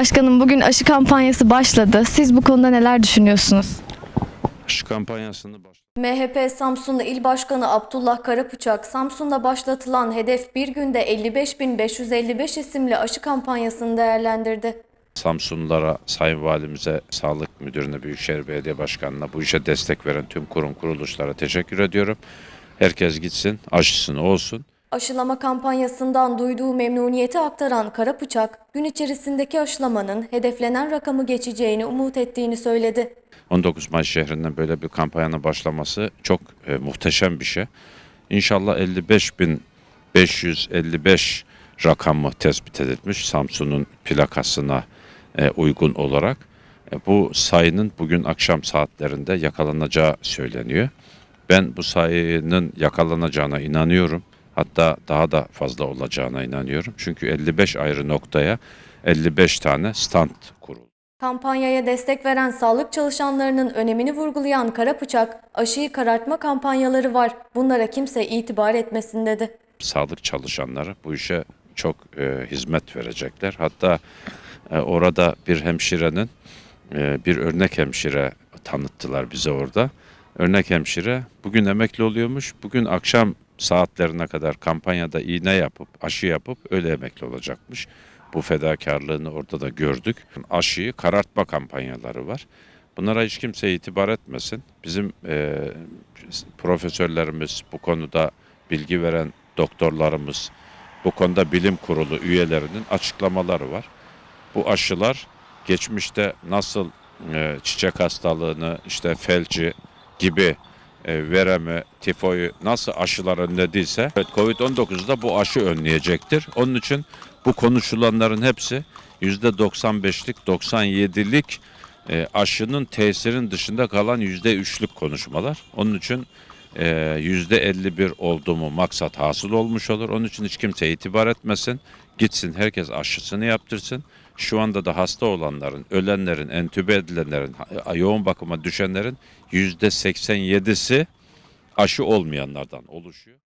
Başkanım bugün aşı kampanyası başladı. Siz bu konuda neler düşünüyorsunuz? Aşı kampanyasını baş... MHP Samsunlu İl Başkanı Abdullah Karapıçak, Samsun'da başlatılan hedef bir günde 55.555 isimli aşı kampanyasını değerlendirdi. Samsunlulara, Sayın Valimize, Sağlık Müdürüne, Büyükşehir Belediye Başkanı'na bu işe destek veren tüm kurum kuruluşlara teşekkür ediyorum. Herkes gitsin, aşısını olsun. Aşılama kampanyasından duyduğu memnuniyeti aktaran Karapıçak, gün içerisindeki aşılamanın hedeflenen rakamı geçeceğini umut ettiğini söyledi. 19 Mayıs şehrinden böyle bir kampanyanın başlaması çok e, muhteşem bir şey. İnşallah 55.555 rakamı tespit edilmiş Samsun'un plakasına e, uygun olarak. E, bu sayının bugün akşam saatlerinde yakalanacağı söyleniyor. Ben bu sayının yakalanacağına inanıyorum. Hatta daha da fazla olacağına inanıyorum. Çünkü 55 ayrı noktaya 55 tane stand kuruldu. Kampanyaya destek veren sağlık çalışanlarının önemini vurgulayan Karapıçak, aşıyı karartma kampanyaları var. Bunlara kimse itibar etmesin dedi. sağlık çalışanları bu işe çok e, hizmet verecekler. Hatta e, orada bir hemşirenin e, bir örnek hemşire tanıttılar bize orada. Örnek hemşire bugün emekli oluyormuş. Bugün akşam saatlerine kadar kampanyada iğne yapıp aşı yapıp öyle emekli olacakmış. Bu fedakarlığını orada da gördük. Aşıyı karartma kampanyaları var. Bunlara hiç kimse itibar etmesin. Bizim e, profesörlerimiz bu konuda bilgi veren doktorlarımız, bu konuda bilim kurulu üyelerinin açıklamaları var. Bu aşılar geçmişte nasıl e, çiçek hastalığını, işte felci gibi e, veremi, tifoyu nasıl aşılar önlediyse evet, Covid-19'da bu aşı önleyecektir. Onun için bu konuşulanların hepsi %95'lik, 97'lik e, aşının tesirin dışında kalan %3'lük konuşmalar. Onun için e, %51 oldu mu maksat hasıl olmuş olur. Onun için hiç kimse itibar etmesin. Gitsin herkes aşısını yaptırsın. Şu anda da hasta olanların, ölenlerin, entübe edilenlerin, ha- yoğun bakıma düşenlerin %87'si aşı olmayanlardan oluşuyor.